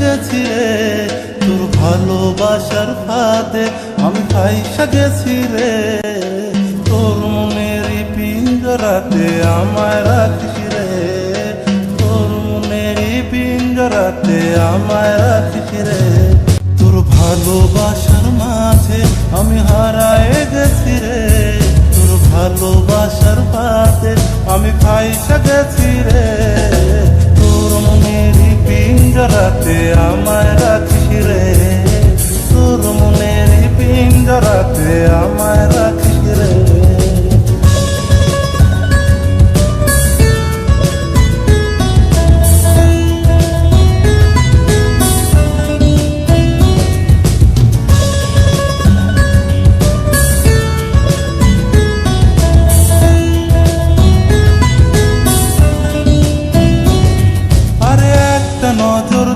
গেছি রে। তোর ভালোবাসার ফাতে আমি ফাইসা গেছি রে। তোর মনের পিঞ্জরাতে আমায় রাখিস রে। তোর মনের পিঞ্জরাতে আমায় রাখিস রে। তোর ভালোবাসার মাঝে আমি হারায় গেছি রে। তোর ভালোবাসার পাতে আমি ফাইসা গেছি রে। পিঞ্জরাতে আমায় রাখিস রে? তোর মনের পিঞ্জরাতে আমায়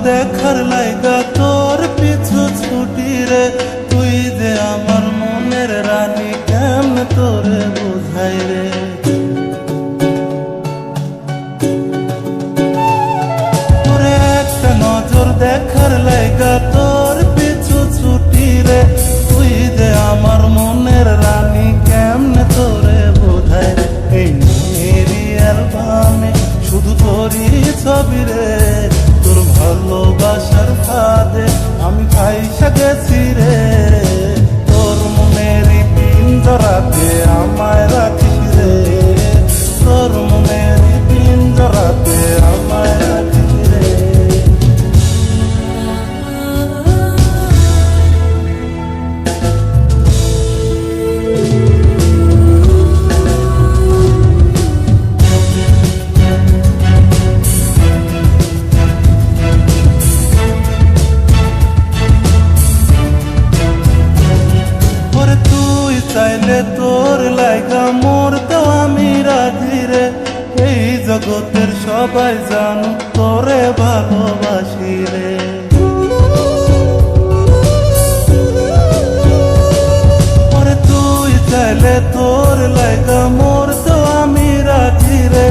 দেখার লাইগা তোর পিছু ছুটি রে। তুই যে আমার মনের রানী, কেন তোরে বোঝাই রে? একটা নজর দেখার পিঞ্জরাতে আমায় লাইগা মরতেও আমি রাজি এই জগতের সবাই জান তোরে ভালোবাসি রে। তুই চাইলে তোর লাইগা মরতেও আমি রাজি রে।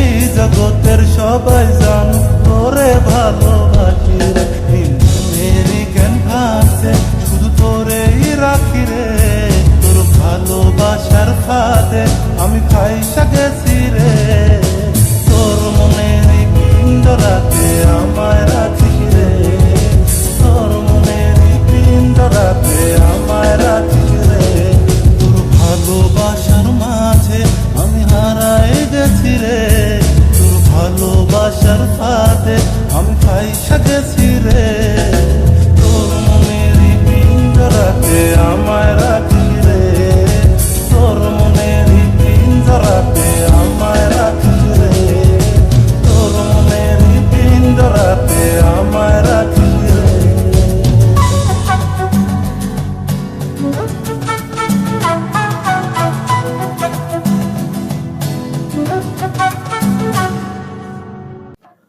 এই জগতের সবাই জান তোরে ভালোবাসি রে।